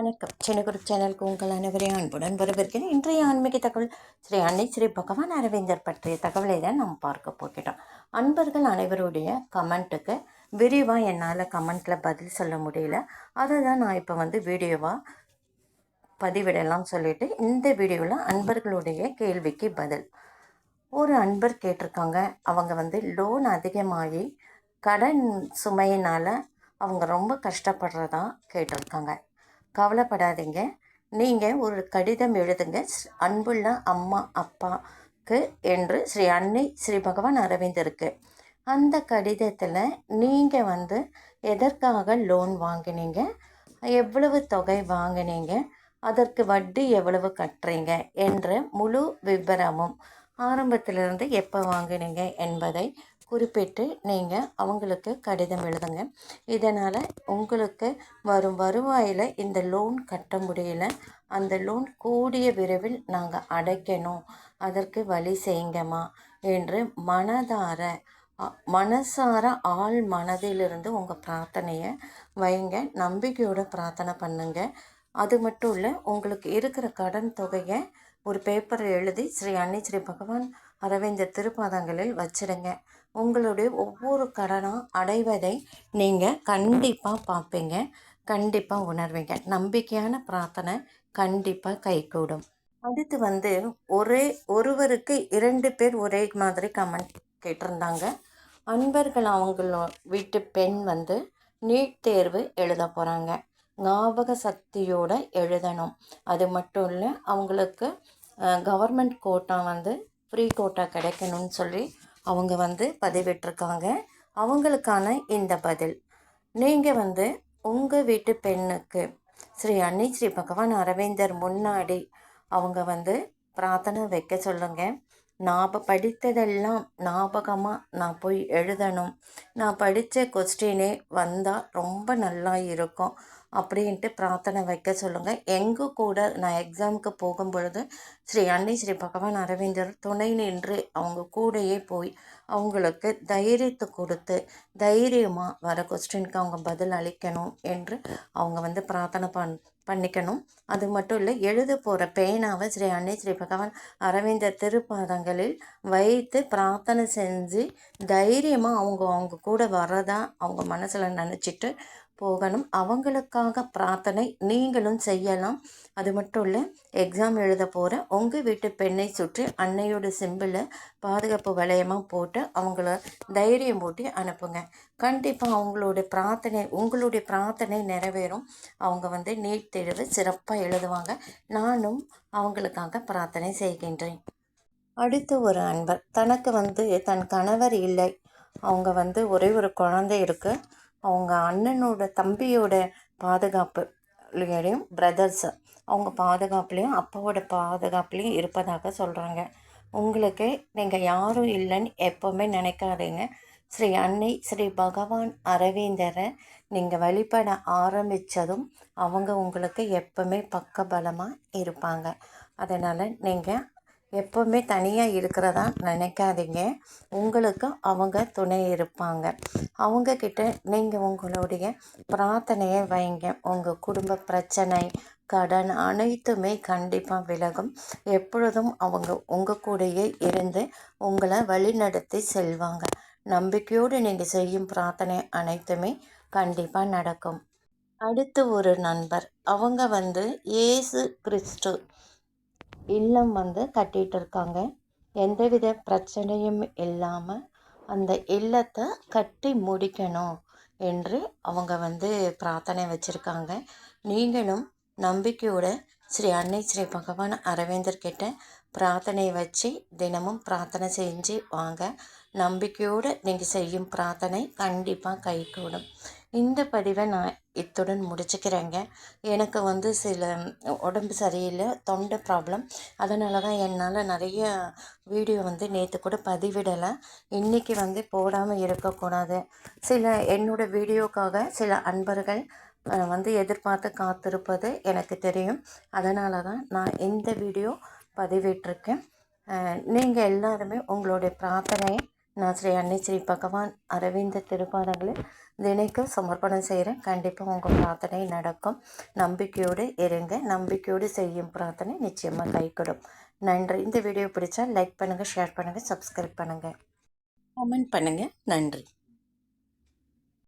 வணக்கம். சின்னகுரு சேனலுக்கு உங்கள் அனைவரையும் அன்புடன் வரவேற்கிறேன். இன்றைய ஆன்மீக தகவல் ஸ்ரீ அன்னை ஸ்ரீ பகவான் அரவிந்தர் பற்றிய தகவலை தான் நாம் பார்க்க போகிறோம். அன்பர்கள் அனைவருடைய கமெண்ட்டுக்கு விரிவாக என்னால் கமெண்ட்டில் பதில் சொல்ல முடியல. அதை தான் நான் இப்போ வந்து வீடியோவாக பதிவிடலாம் சொல்லிட்டு இந்த வீடியோவில் அன்பர்களுடைய கேள்விக்கு பதில். ஒரு அன்பர் கேட்டிருக்காங்க. அவங்க வந்து லோன் அதிகமாகி கடன் சுமையினால் அவங்க ரொம்ப கஷ்டப்படுறதா கேட்டிருக்காங்க. கவலைப்படாதீங்க. நீங்கள் ஒரு கடிதம் எழுதுங்க. அன்புள்ள அம்மா அப்பாக்கு என்று ஸ்ரீ அன்னை ஸ்ரீ பகவான் அரவிந்தருக்கு அந்த கடிதத்தில் நீங்கள் வந்து எதற்காக லோன் வாங்கினீங்க? எவ்வளவு தொகை வாங்கினீங்க? அதற்கு வட்டி எவ்வளவு கட்டுறீங்க? என்ற முழு விவரமும் ஆரம்பத்திலிருந்து எப்போ வாங்கினீங்க என்பதை குறிப்பிட்டு நீங்கள் அவங்களுக்கு கடிதம் எழுதுங்க. இதனால் உங்களுக்கு வரும் வருவாயில் இந்த லோன் கட்ட முடியல. அந்த லோன் கூடிய விரைவில் நாங்கள் அடைக்கணும். அதற்கு வழி செய்யுங்கம்மா என்று மனதார மனசார ஆள் மனதிலிருந்து உங்கள் பிரார்த்தனையை வைங்க. நம்பிக்கையோட பிரார்த்தனை பண்ணுங்க. அது மட்டும் இல்லை உங்களுக்கு இருக்கிற கடன் தொகையை ஒரு பேப்பர் எழுதி ஸ்ரீ அன்னை ஸ்ரீ பகவான் அரவிந்தர் திருப்பாதங்களில் வச்சிடுங்க. உங்களுடைய ஒவ்வொரு கடனும் அடைவதை நீங்கள் கண்டிப்பாக பார்ப்பீங்க கண்டிப்பாக உணர்வீங்க. நம்பிக்கையான பிரார்த்தனை கண்டிப்பாக கைகூடும். அடுத்து வந்து ஒரே ஒருவருக்கு இரண்டு பேர் ஒரே மாதிரி கமெண்ட் கேட்டிருந்தாங்க. அன்பர்கள் அவங்களோ வீட்டு பெண் வந்து நீட் தேர்வு எழுத போகிறாங்க ஞாபக சக்தியோடு எழுதணும். அது மட்டும் இல்லை அவங்களுக்கு கவர்மெண்ட் கோட்டா வந்து ஃப்ரீ கோட்டா கிடைக்கணும்னு சொல்லி அவங்க வந்து பதிவிட்டிருக்காங்க. அவங்களுக்கான இந்த பதில். நீங்கள் வந்து உங்கள் வீட்டு பெண்ணுக்கு ஸ்ரீ அன்னி ஸ்ரீ பகவான் அரவிந்தர் முன்னாடி அவங்க வந்து பிரார்த்தனை வைக்க சொல்லுங்கள் நான் படித்ததெல்லாம் ஞாபகமாக நான் போய் எழுதணும். நான் படித்த கொஸ்டினே வந்தால் ரொம்ப நல்லா இருக்கும். அப்படின்ட்டு பிரார்த்தனை வைக்க சொல்லுங்கள் எங்கள் கூட நான் எக்ஸாமுக்கு போகும் பொழுது ஸ்ரீ அன்னை ஸ்ரீ பகவான் அரவிந்தர் துணை நின்று அவங்க கூடயே போய் அவங்களுக்கு தைரியத்தை கொடுத்து தைரியமாக வர கொஸ்டினுக்கு அவங்க பதில் அளிக்கணும் என்று அவங்க வந்து பிரார்த்தனை பண் பண்ணிக்கணும். அது மட்டும் இல்லை எழுத போகிற பேனாவை ஸ்ரீ அன்னை ஸ்ரீ பகவான் அரவிந்தர் திருப்பாதங்களில் வைத்து பிரார்த்தனை செஞ்சு தைரியமாக அவங்க அவங்க கூட வரதா அவங்க மனசில் நினச்சிட்டு போகணும். அவங்களுக்காக பிரார்த்தனை நீங்களும் செய்யலாம். அது மட்டும் இல்லை எக்ஸாம் எழுத போகிற உங்கள் வீட்டு பெண்ணை சுற்றி அன்னையோட சிம்பிளை பாதுகாப்பு வளையமாக போட்டு அவங்கள தைரியம் போட்டு அனுப்புங்க. கண்டிப்பாக அவங்களுடைய பிரார்த்தனை உங்களுடைய பிரார்த்தனை நிறைவேறும். அவங்க வந்து நீட் தேர்வு சிறப்பாக எழுதுவாங்க. நானும் அவங்களுக்காக பிரார்த்தனை செய்கின்றேன். அடுத்து ஒரு அன்பர். தனக்கு வந்து தன் கணவர் இல்லை. அவங்க வந்து ஒரே ஒரு குழந்தை இருக்குது அவங்க அண்ணனோட தம்பியோட பாதுகாப்புலையும் பிரதர்ஸ் அவங்க பாதுகாப்புலேயும் அப்பாவோட பாதுகாப்புலேயும் இருப்பதாக சொல்கிறாங்க உங்களுக்கு நீங்கள் யாரும் இல்லைன்னு எப்போவுமே நினைக்காதீங்க. ஸ்ரீ அன்னை ஸ்ரீ பகவான் அரவிந்தரை நீங்கள் வழிபட ஆரம்பித்ததும் அவங்க உங்களுக்கு எப்பவுமே பக்கபலமாக இருப்பாங்க. அதனால் நீங்கள் எப்போவுமே தனியாக இருக்கிறதா நினைக்காதீங்க. உங்களுக்கு அவங்க துணை இருப்பாங்க. அவங்கக்கிட்ட நீங்கள் உங்களுடைய பிரார்த்தனையை வைங்க. உங்கள் குடும்ப பிரச்சனை கடன் அனைத்துமே கண்டிப்பாக விலகும். எப்பொழுதும் அவங்க உங்கள் கூடயே இருந்து உங்களை வழிநடத்தி செல்வாங்க. நம்பிக்கையோடு நீங்கள் செய்யும் பிரார்த்தனை அனைத்துமே கண்டிப்பாக நடக்கும். அடுத்து ஒரு நண்பர். அவங்க வந்து ஏசு கிறிஸ்து. இல்லம் வந்து கட்டிகிட்டு இருக்காங்க எந்தவித பிரச்சனையும் இல்லாமல் அந்த இல்லத்தை கட்டி முடிக்கணும் என்று அவங்க வந்து பிரார்த்தனை வச்சுருக்காங்க. நீங்களும் நம்பிக்கையோட ஸ்ரீ அன்னை ஸ்ரீ பகவான் அரவிந்தர் கிட்ட பிரார்த்தனை வச்சு தினமும் பிரார்த்தனை செஞ்சு வாங்க. நம்பிக்கையோடு நீங்கள் செய்யும் பிரார்த்தனை கண்டிப்பாக கைகூடும். இந்த பதிவை நான் இத்துடன் முடிச்சுக்கிறேங்க. எனக்கு வந்து சில உடம்பு சரியில்லை தொண்டை ப்ராப்ளம் அதனால தான் என்னால் நிறைய வீடியோ வந்து நேற்று கூட பதிவிடலை. இன்றைக்கி வந்து போடாமல் இருக்கக்கூடாது. சில என்னோட வீடியோக்காக சில அன்பர்கள் வந்து எதிர்பார்த்து காத்திருப்பது எனக்கு தெரியும். அதனால தான் நான் இந்த வீடியோ பதிவிட்டிருக்கேன். நீங்கள் எல்லாருமே உங்களுடைய பிரார்த்தனையை நான் ஸ்ரீ அன்னை ஸ்ரீ பகவான் அரவிந்த திருப்பாடங்களில் தினைக்கும் சமர்ப்பணம் செய்கிறேன். கண்டிப்பாக உங்கள் பிரார்த்தனை நடக்கும். நம்பிக்கையோடு இருங்க. நம்பிக்கையோடு செய்யும் பிரார்த்தனை நிச்சயமாக கைகூடும். நன்றி. இந்த வீடியோ பிடிச்சா லைக் பண்ணுங்கள் ஷேர் பண்ணுங்கள் சப்ஸ்கிரைப் பண்ணுங்கள் கமெண்ட் பண்ணுங்கள் நன்றி.